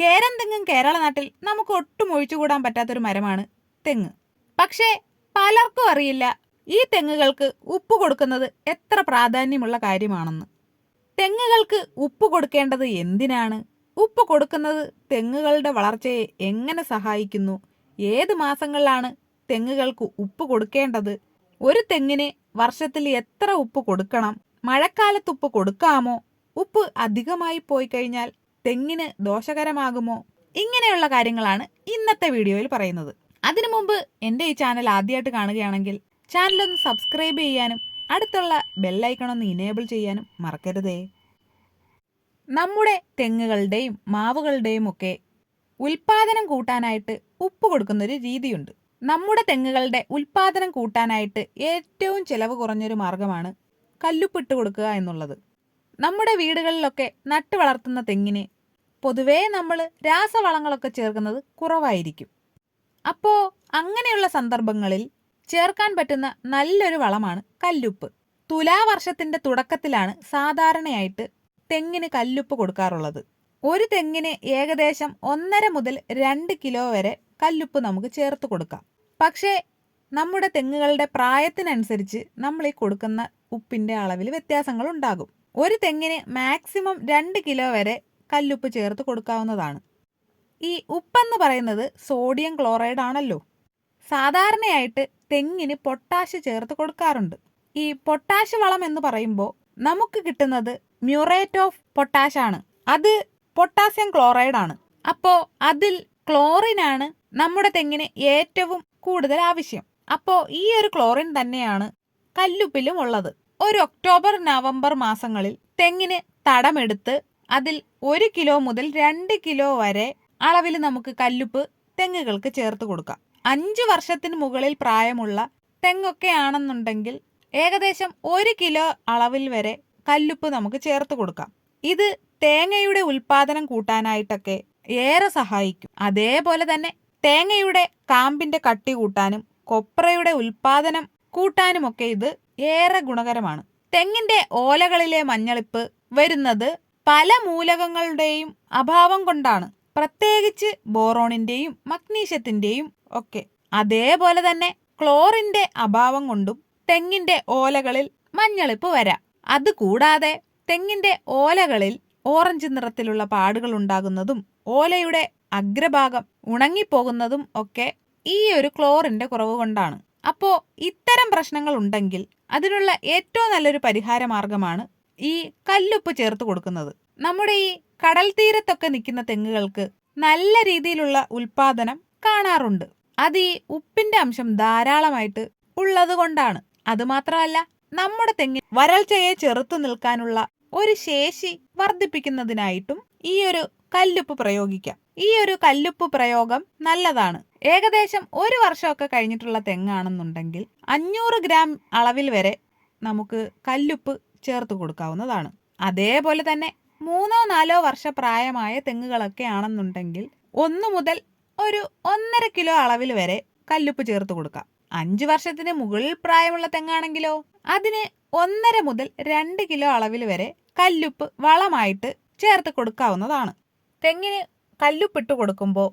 കേരൻ തെങ്ങും കേരള നാട്ടിൽ നമുക്ക് ഒട്ടും ഒഴിച്ചുകൂടാൻ പറ്റാത്തൊരു മരമാണ് തെങ്ങ്. പക്ഷേ പലർക്കും അറിയില്ല ഈ തെങ്ങുകൾക്ക് ഉപ്പ് കൊടുക്കുന്നത് എത്ര പ്രാധാന്യമുള്ള കാര്യമാണെന്ന്. തെങ്ങുകൾക്ക് ഉപ്പ് കൊടുക്കേണ്ടത് എന്തിനാണ്? ഉപ്പ് കൊടുക്കുന്നത് തെങ്ങുകളുടെ വളർച്ചയെ എങ്ങനെ സഹായിക്കുന്നു? ഏത് മാസങ്ങളിലാണ് തെങ്ങുകൾക്ക് ഉപ്പ് കൊടുക്കേണ്ടത്? ഒരു തെങ്ങിന് വർഷത്തിൽ എത്ര ഉപ്പ് കൊടുക്കണം? മഴക്കാലത്ത് ഉപ്പ് കൊടുക്കാമോ? ഉപ്പ് അധികമായി പോയി കഴിഞ്ഞാൽ തെങ്ങിന് ദോഷകരമാകുമോ? ഇങ്ങനെയുള്ള കാര്യങ്ങളാണ് ഇന്നത്തെ വീഡിയോയിൽ പറയുന്നത്. അതിനു മുമ്പ് എന്റെ ഈ ചാനൽ ആദ്യമായിട്ട് കാണുകയാണെങ്കിൽ ചാനൽ ഒന്ന് സബ്സ്ക്രൈബ് ചെയ്യാനും അടുത്തുള്ള ബെല്ലൈക്കൺ ഒന്ന് ഇനേബിൾ ചെയ്യാനും മറക്കരുതേ. നമ്മുടെ തെങ്ങുകളുടെയും മാവുകളുടെയും ഒക്കെ ഉൽപാദനം കൂട്ടാനായിട്ട് ഉപ്പ് കൊടുക്കുന്ന ഒരു രീതിയുണ്ട്. നമ്മുടെ തെങ്ങുകളുടെ ഉൽപാദനം കൂട്ടാനായിട്ട് ഏറ്റവും ചിലവ് കുറഞ്ഞൊരു മാർഗമാണ് കല്ലുപ്പിട്ട് കൊടുക്കുക എന്നുള്ളത്. നമ്മുടെ വീടുകളിലൊക്കെ നട്ടു വളർത്തുന്ന തെങ്ങിന് പൊതുവേ നമ്മൾ രാസവളങ്ങളൊക്കെ ചേർക്കുന്നത് കുറവായിരിക്കും. അപ്പോൾ അങ്ങനെയുള്ള സന്ദർഭങ്ങളിൽ ചേർക്കാൻ പറ്റുന്ന നല്ലൊരു വളമാണ് കല്ലുപ്പ്. തുലാവർഷത്തിന്റെ തുടക്കത്തിലാണ് സാധാരണയായിട്ട് തെങ്ങിന് കല്ലുപ്പ് കൊടുക്കാറുള്ളത്. ഒരു തെങ്ങിന് ഏകദേശം ഒന്നര മുതൽ രണ്ട് കിലോ വരെ കല്ലുപ്പ് നമുക്ക് ചേർത്ത് കൊടുക്കാം. പക്ഷേ നമ്മുടെ തെങ്ങുകളുടെ പ്രായത്തിനനുസരിച്ച് നമ്മൾ ഈ കൊടുക്കുന്ന ഉപ്പിന്റെ അളവിൽ വ്യത്യാസങ്ങൾ ഉണ്ടാകും. ഒരു തെങ്ങിന് മാക്സിമം രണ്ട് കിലോ വരെ കല്ലുപ്പ് ചേർത്ത് കൊടുക്കാവുന്നതാണ്. ഈ ഉപ്പെന്ന് പറയുന്നത് സോഡിയം ക്ലോറൈഡ് ആണല്ലോ. സാധാരണയായിട്ട് തെങ്ങിന് പൊട്ടാഷ് ചേർത്ത് കൊടുക്കാറുണ്ട്. ഈ പൊട്ടാഷ് വളം എന്ന് പറയുമ്പോൾ നമുക്ക് കിട്ടുന്നത് മ്യൂറേറ്റ് ഓഫ് പൊട്ടാഷ് ആണ്. അത് പൊട്ടാസ്യം ക്ലോറൈഡ് ആണ്. അപ്പോൾ അതിൽ ക്ലോറിൻ ആണ് നമ്മുടെ തെങ്ങിന് ഏറ്റവും കൂടുതൽ ആവശ്യം. അപ്പോൾ ഈ ഒരു ക്ലോറിൻ തന്നെയാണ് കല്ലുപ്പിലും ഉള്ളത്. ഒരു ഒക്ടോബർ നവംബർ മാസങ്ങളിൽ തെങ്ങിന് തടമെടുത്ത് അതിൽ ഒരു കിലോ മുതൽ രണ്ട് കിലോ വരെ അളവിൽ നമുക്ക് കല്ലുപ്പ് തെങ്ങുകൾക്ക് ചേർത്ത് കൊടുക്കാം. അഞ്ച് വർഷത്തിന് മുകളിൽ പ്രായമുള്ള തെങ്ങൊക്കെ ആണെന്നുണ്ടെങ്കിൽ ഏകദേശം ഒരു കിലോ അളവിൽ വരെ കല്ലുപ്പ് നമുക്ക് ചേർത്ത് കൊടുക്കാം. ഇത് തേങ്ങയുടെ ഉൽപാദനം കൂട്ടാനായിട്ടൊക്കെ ഏറെ സഹായിക്കും. അതേപോലെ തന്നെ തേങ്ങയുടെ കാമ്പിന്റെ കട്ടി കൂട്ടാനും കൊപ്രയുടെ ഉൽപാദനം കൂട്ടാനുമൊക്കെ ഇത് ഏറെ ഗുണകരമാണ്. തെങ്ങിന്റെ ഓലകളിലെ മഞ്ഞളിപ്പ് വരുന്നത് പല മൂലകങ്ങളുടെയും അഭാവം കൊണ്ടാണ്. പ്രത്യേകിച്ച് ബോറോണിന്റെയും മഗ്നീഷ്യത്തിന്റെയും ഒക്കെ. അതേപോലെ തന്നെ ക്ലോറിന്റെ അഭാവം കൊണ്ടും തെങ്ങിന്റെ ഓലകളിൽ മഞ്ഞളിപ്പ് വരാം. അതുകൂടാതെ തെങ്ങിന്റെ ഓലകളിൽ ഓറഞ്ച് നിറത്തിലുള്ള പാടുകൾ ഉണ്ടാകുന്നതും ഓലയുടെ അഗ്രഭാഗം ഉണങ്ങിപ്പോകുന്നതും ഒക്കെ ഈ ഒരു ക്ലോറിന്റെ കുറവ് കൊണ്ടാണ്. അപ്പോൾ ഇത്തരം പ്രശ്നങ്ങൾ ഉണ്ടെങ്കിൽ അതിനുള്ള ഏറ്റവും നല്ലൊരു പരിഹാര മാർഗമാണ് ഈ കല്ലുപ്പ് ചേർത്ത് കൊടുക്കുന്നത്. നമ്മുടെ ഈ കടൽ തീരത്തൊക്കെ നിൽക്കുന്ന തെങ്ങുകൾക്ക് നല്ല രീതിയിലുള്ള ഉൽപാദനം കാണാറുണ്ട്. അത് ഈ ഉപ്പിന്റെ അംശം ധാരാളമായിട്ട് ഉള്ളത് കൊണ്ടാണ്. അതുമാത്രമല്ല നമ്മുടെ തെങ്ങിന് വരൾച്ചയെ ചെറുത്തു നിൽക്കാനുള്ള ഒരു ശേഷി വർദ്ധിപ്പിക്കുന്നതിനായിട്ടും ഈ ഒരു കല്ലുപ്പ് പ്രയോഗിക്കാം. ഈ ഒരു കല്ലുപ്പ് പ്രയോഗം നല്ലതാണ്. ഏകദേശം ഒരു വർഷമൊക്കെ കഴിഞ്ഞിട്ടുള്ള തെങ്ങാണെന്നുണ്ടെങ്കിൽ അഞ്ഞൂറ് ഗ്രാം അളവിൽ വരെ നമുക്ക് കല്ലുപ്പ് ചേർത്ത് കൊടുക്കാവുന്നതാണ്. അതേപോലെ തന്നെ മൂന്നോ നാലോ വർഷ പ്രായമായ തെങ്ങുകളൊക്കെ ആണെന്നുണ്ടെങ്കിൽ ഒന്ന് മുതൽ ഒരു ഒന്നര കിലോ അളവിൽ വരെ കല്ലുപ്പ് ചേർത്ത് കൊടുക്കാം. അഞ്ച് വർഷത്തിന് മുകളിൽ പ്രായമുള്ള തെങ്ങാണെങ്കിലോ അതിന് ഒന്നര മുതൽ രണ്ട് കിലോ അളവിൽ വരെ കല്ലുപ്പ് വളമായിട്ട് ചേർത്ത് കൊടുക്കാവുന്നതാണ്. തെങ്ങിന് കല്ലുപ്പിട്ട് കൊടുക്കുമ്പോൾ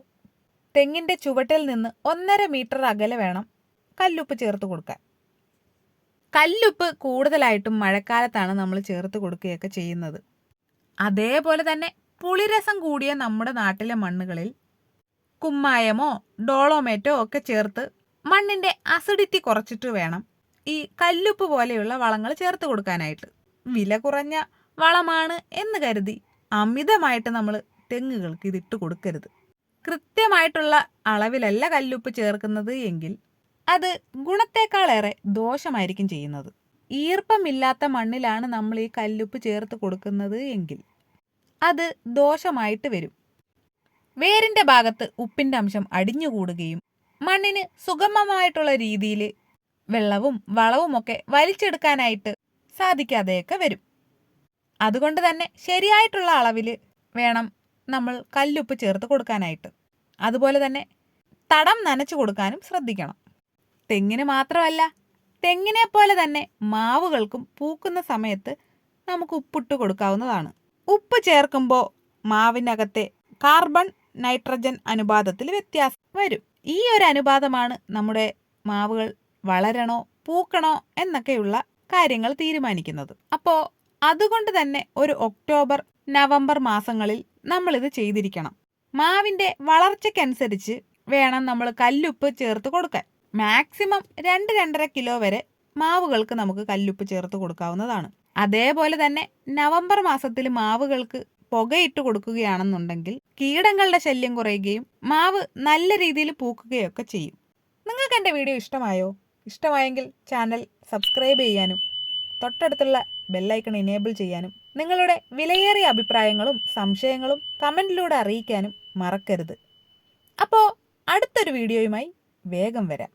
തെങ്ങിന്റെ ചുവട്ടിൽ നിന്ന് ഒന്നര മീറ്റർ അകലെ വേണം കല്ലുപ്പ് ചേർത്ത് കൊടുക്കാൻ. കല്ലുപ്പ് കൂടുതലായിട്ടും മഴക്കാലത്താണ് നമ്മൾ ചേർത്ത് കൊടുക്കുകയൊക്കെ ചെയ്യുന്നത്. അതേപോലെ തന്നെ പുളിരസം കൂടിയ നമ്മുടെ നാട്ടിലെ മണ്ണുകളിൽ കുമ്മായമോ ഡോളോമേറ്റോ ഒക്കെ ചേർത്ത് മണ്ണിന്റെ അസിഡിറ്റി കുറച്ചിട്ട് വേണം ഈ കല്ലുപ്പ് പോലെയുള്ള വളങ്ങൾ ചേർത്ത് കൊടുക്കാനായിട്ട്. വില കുറഞ്ഞ വളമാണ് എന്ന് കരുതി അമിതമായിട്ട് നമ്മൾ തെങ്ങുകൾക്ക് ഇതിട്ട് കൊടുക്കരുത്. കൃത്യമായിട്ടുള്ള അളവിലല്ല കല്ലുപ്പ് ചേർക്കുന്നത് എങ്കിൽ അത് ഗുണത്തേക്കാളേറെ ദോഷമായിരിക്കും ചെയ്യുന്നത്. ഈർപ്പമില്ലാത്ത മണ്ണിലാണ് നമ്മൾ ഈ കല്ലുപ്പ് ചേർത്ത് കൊടുക്കുന്നത് എങ്കിൽ അത് ദോഷമായിട്ട് വരും. വേരിന്റെ ഭാഗത്ത് ഉപ്പിന്റെ അംശം അടിഞ്ഞുകൂടുകയും മണ്ണിന് സുഗമമായിട്ടുള്ള രീതിയിൽ വെള്ളവും വളവുമൊക്കെ വലിച്ചെടുക്കാനായിട്ട് സാധിക്കാതെയൊക്കെ വരും. അതുകൊണ്ട് തന്നെ ശരിയായിട്ടുള്ള അളവിൽ വേണം നമ്മൾ കല്ലുപ്പ് ചേർത്ത് കൊടുക്കാനായിട്ട്. അതുപോലെ തന്നെ തടം നനച്ചു കൊടുക്കാനും ശ്രദ്ധിക്കണം. തെങ്ങിന് മാത്രമല്ല തെങ്ങിനെ പോലെ തന്നെ മാവുകൾക്കും പൂക്കുന്ന സമയത്ത് നമുക്ക് ഉപ്പിട്ട് കൊടുക്കാവുന്നതാണ്. ഉപ്പ് ചേർക്കുമ്പോൾ മാവിനകത്തെ കാർബൺ നൈട്രജൻ അനുപാതത്തിൽ വ്യത്യാസം വരും. ഈ ഒരു അനുപാതമാണ് നമ്മുടെ മാവുകൾ വളരണോ പൂക്കണോ എന്നൊക്കെയുള്ള കാര്യങ്ങൾ തീരുമാനിക്കുന്നത്. അപ്പോൾ അതുകൊണ്ട് തന്നെ ഒരു ഒക്ടോബർ നവംബർ മാസങ്ങളിൽ നമ്മളിത് ചെയ്തിരിക്കണം. മാവിന്റെ വളർച്ചയ്ക്കനുസരിച്ച് വേണം നമ്മൾ കല്ലുപ്പ് ചേർത്ത് കൊടുക്കാൻ. മാക്സിമം രണ്ട് രണ്ടര കിലോ വരെ മാവുകൾക്ക് നമുക്ക് കല്ലുപ്പ് ചേർത്ത് കൊടുക്കാവുന്നതാണ്. അതേപോലെ തന്നെ നവംബർ മാസത്തിൽ മാവുകൾക്ക് പുകയിട്ട് കൊടുക്കുകയാണെന്നുണ്ടെങ്കിൽ കീടങ്ങളുടെ ശല്യം കുറയുകയും മാവ് നല്ല രീതിയിൽ പൂക്കുകയൊക്കെ ചെയ്യും. നിങ്ങൾക്ക് എന്റെ വീഡിയോ ഇഷ്ടമായോ? ഇഷ്ടമായെങ്കിൽ ചാനൽ സബ്സ്ക്രൈബ് ചെയ്യാനും തൊട്ടടുത്തുള്ള ബെല്ലൈക്കൺ എനേബിൾ ചെയ്യാനും നിങ്ങളുടെ വിലയേറിയ അഭിപ്രായങ്ങളും സംശയങ്ങളും കമന്റിലൂടെ അറിയിക്കാനും മറക്കരുത്. അപ്പോൾ അടുത്തൊരു വീഡിയോയുമായി വേഗം വരാം.